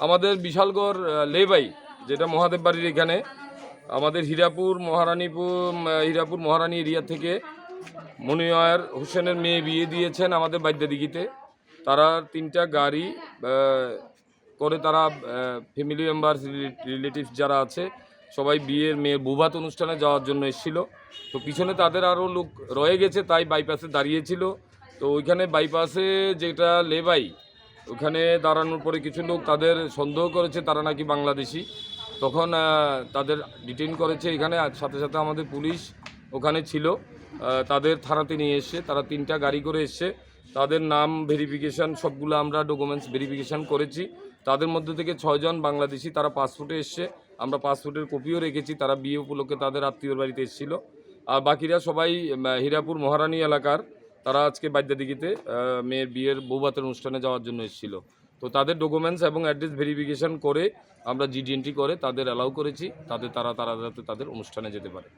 আমাদের বিশালগড় লেবাই, যেটা মহাদেব বাড়ির এখানে, আমাদের হীরাপুর, মহারানীপুর হীরাপুর, মহারানী এরিয়া থেকে মনিয়ার হোসেনের মেয়ে বিয়ে দিয়েছেন আমাদের বাদ্যাদিঘিতে। তারা তিনটা গাড়ি করে তারা ফ্যামিলি মেম্বার রিলেটিভস যারা আছে, সবাই বিয়ের মেয়ের বুভাত অনুষ্ঠানে যাওয়ার জন্য এসেছিল। তো পিছনে তাদের আরও লোক রয়ে গেছে, তাই বাইপাসে দাঁড়িয়েছিল। তো ওইখানে বাইপাসে যেটা লেবাই ওখানে দাঁড়ানোর পরে কিছু লোক তাদের সন্দেহ করেছে, তারা নাকি বাংলাদেশি। তখন তাদের ডিটেন করেছে এখানে সাথে সাথে আমাদের পুলিশ ওখানে ছিল। তাদের থানাতে নিয়ে এসছে তারা তিনটা গাড়ি করে এসছে। তাদের নাম ভেরিফিকেশান সবগুলো আমরা ডকুমেন্টস ভেরিফিকেশান করেছি। তাদের মধ্যে থেকে ছয়জন বাংলাদেশি, তারা পাসপোর্টে এসছে। আমরা পাসপোর্টের কপিও রেখেছি, তারা বিয়ে উপলক্ষে তাদের আত্মীয়র বাড়িতে এসেছিল। আর বাকিরা সবাই হীরাপুর মহারানী এলাকার। তারা আজকে বাদ্যাদিঘিতে মেয়ের বিয়ের বৌভাতের অনুষ্ঠানে যাওয়ার জন্য এসেছিল। তো তাদের ডকুমেন্টস এবং অ্যাড্রেস ভেরিফিকেশন করে আমরা জিডিএনটি করে তাদের অ্যালাউ করেছি তাদের তারা তারা যাতে তাদের অনুষ্ঠানে যেতে পারে।